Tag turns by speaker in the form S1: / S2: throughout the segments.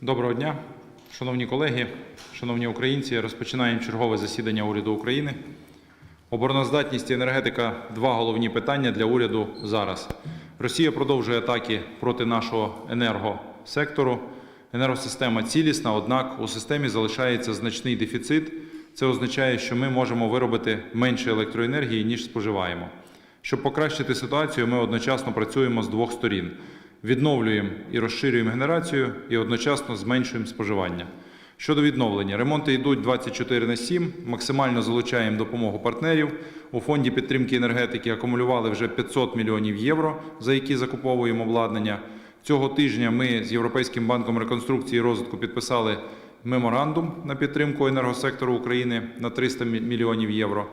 S1: Доброго дня, шановні колеги, шановні українці. Розпочинаємо чергове засідання уряду України. Обороноздатність і енергетика два головні питання для уряду зараз. Росія продовжує атаки проти нашого енергосектору. Енергосистема цілісна, однак у системі залишається значний дефіцит. Це означає, що ми можемо виробити менше електроенергії, ніж споживаємо. Щоб покращити ситуацію, ми одночасно працюємо з двох сторін: відновлюємо і розширюємо генерацію, і одночасно зменшуємо споживання. Щодо відновлення, ремонти йдуть 24 на 7, максимально залучаємо допомогу партнерів. У фонді підтримки енергетики акумулювали вже 500 мільйонів євро, за які закуповуємо обладнання. Цього тижня ми з Європейським банком реконструкції і розвитку підписали меморандум на підтримку енергосектору України на 300 мільйонів євро.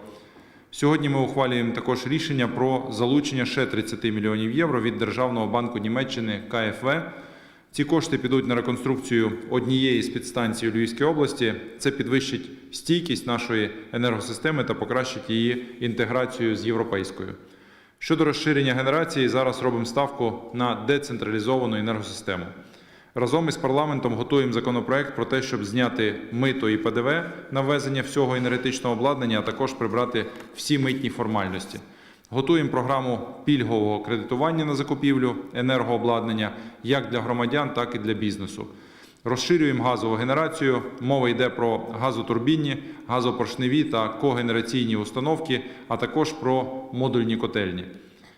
S1: Сьогодні ми ухвалюємо також рішення про залучення ще 30 мільйонів євро від Державного банку Німеччини КФВ. Ці кошти підуть на реконструкцію однієї з підстанцій у Львівській області. Це підвищить стійкість нашої енергосистеми та покращить її інтеграцію з європейською. Щодо розширення генерації, зараз робимо ставку на децентралізовану енергосистему. Разом із парламентом готуємо законопроект про те, щоб зняти мито і ПДВ на ввезення всього енергетичного обладнання, а також прибрати всі митні формальності. Готуємо програму пільгового кредитування на закупівлю енергообладнання як для громадян, так і для бізнесу. Розширюємо газову генерацію. Мова йде про газотурбінні, газопоршневі та когенераційні установки, а також про модульні котельні.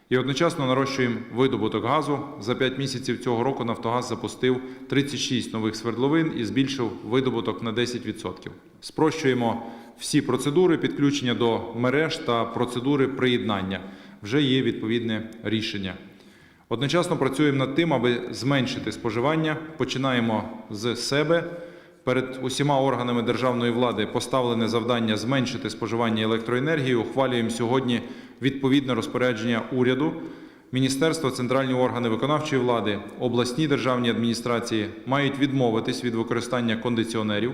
S1: І одночасно нарощуємо видобуток газу. За 5 місяців цього року Нафтогаз запустив 36 нових свердловин і збільшив видобуток на 10%. Спрощуємо всі процедури підключення до мереж та процедури приєднання. Вже є відповідне рішення. Одночасно працюємо над тим, аби зменшити споживання. Починаємо з себе. Перед усіма органами державної влади поставлене завдання зменшити споживання електроенергії. Ухвалюємо сьогодні відповідне розпорядження уряду. Міністерство, центральні органи виконавчої влади, обласні державні адміністрації мають відмовитись від використання кондиціонерів,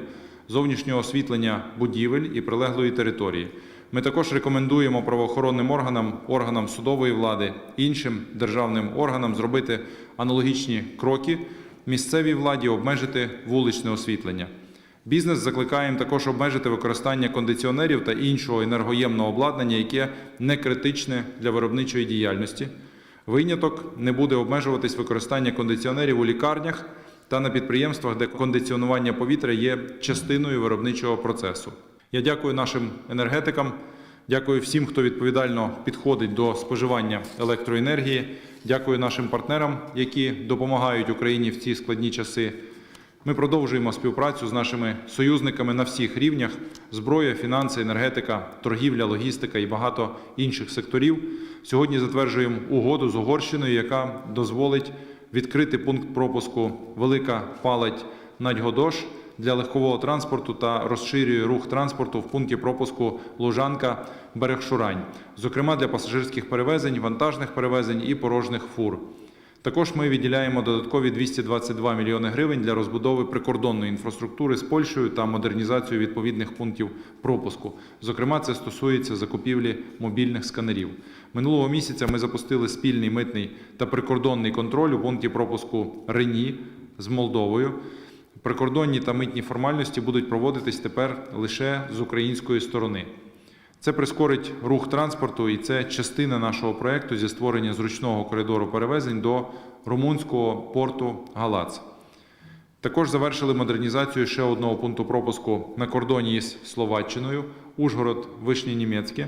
S1: зовнішнього освітлення будівель і прилеглої території. Ми також рекомендуємо правоохоронним органам, органам судової влади, іншим державним органам зробити аналогічні кроки місцевій владі обмежити вуличне освітлення. Бізнес закликаємо також обмежити використання кондиціонерів та іншого енергоємного обладнання, яке не критичне для виробничої діяльності. Виняток не буде обмежуватись використання кондиціонерів у лікарнях та на підприємствах, де кондиціонування повітря є частиною виробничого процесу. Я дякую нашим енергетикам, дякую всім, хто відповідально підходить до споживання електроенергії. Дякую нашим партнерам, які допомагають Україні в ці складні часи. Ми продовжуємо співпрацю з нашими союзниками на всіх рівнях: зброя, фінанси, енергетика, торгівля, логістика і багато інших секторів. Сьогодні затверджуємо угоду з Угорщиною, яка дозволить відкрити пункт пропуску Велика Палать Надьгодош для легкового транспорту та розширює рух транспорту в пункті пропуску Лужанка Берегшурань, зокрема для пасажирських перевезень, вантажних перевезень і порожніх фур. Також ми виділяємо додаткові 222 мільйони гривень для розбудови прикордонної інфраструктури з Польщею та модернізацію відповідних пунктів пропуску. Зокрема, це стосується закупівлі мобільних сканерів. Минулого місяця ми запустили спільний митний та прикордонний контроль у пункті пропуску Рені з Молдовою. Прикордонні та митні формальності будуть проводитись тепер лише з української сторони. Це прискорить рух транспорту, і це частина нашого проекту зі створення зручного коридору перевезень до румунського порту Галац. Також завершили модернізацію ще одного пункту пропуску на кордоні із Словаччиною Ужгород Вишні Німецьке.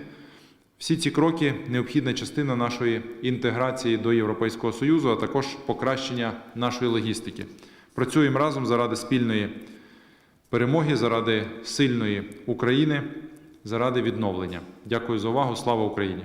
S1: Всі ці кроки необхідна частина нашої інтеграції до Європейського Союзу, а також покращення нашої логістики. Працюємо разом заради спільної перемоги, заради сильної України, заради відновлення. Дякую за увагу. Слава Україні!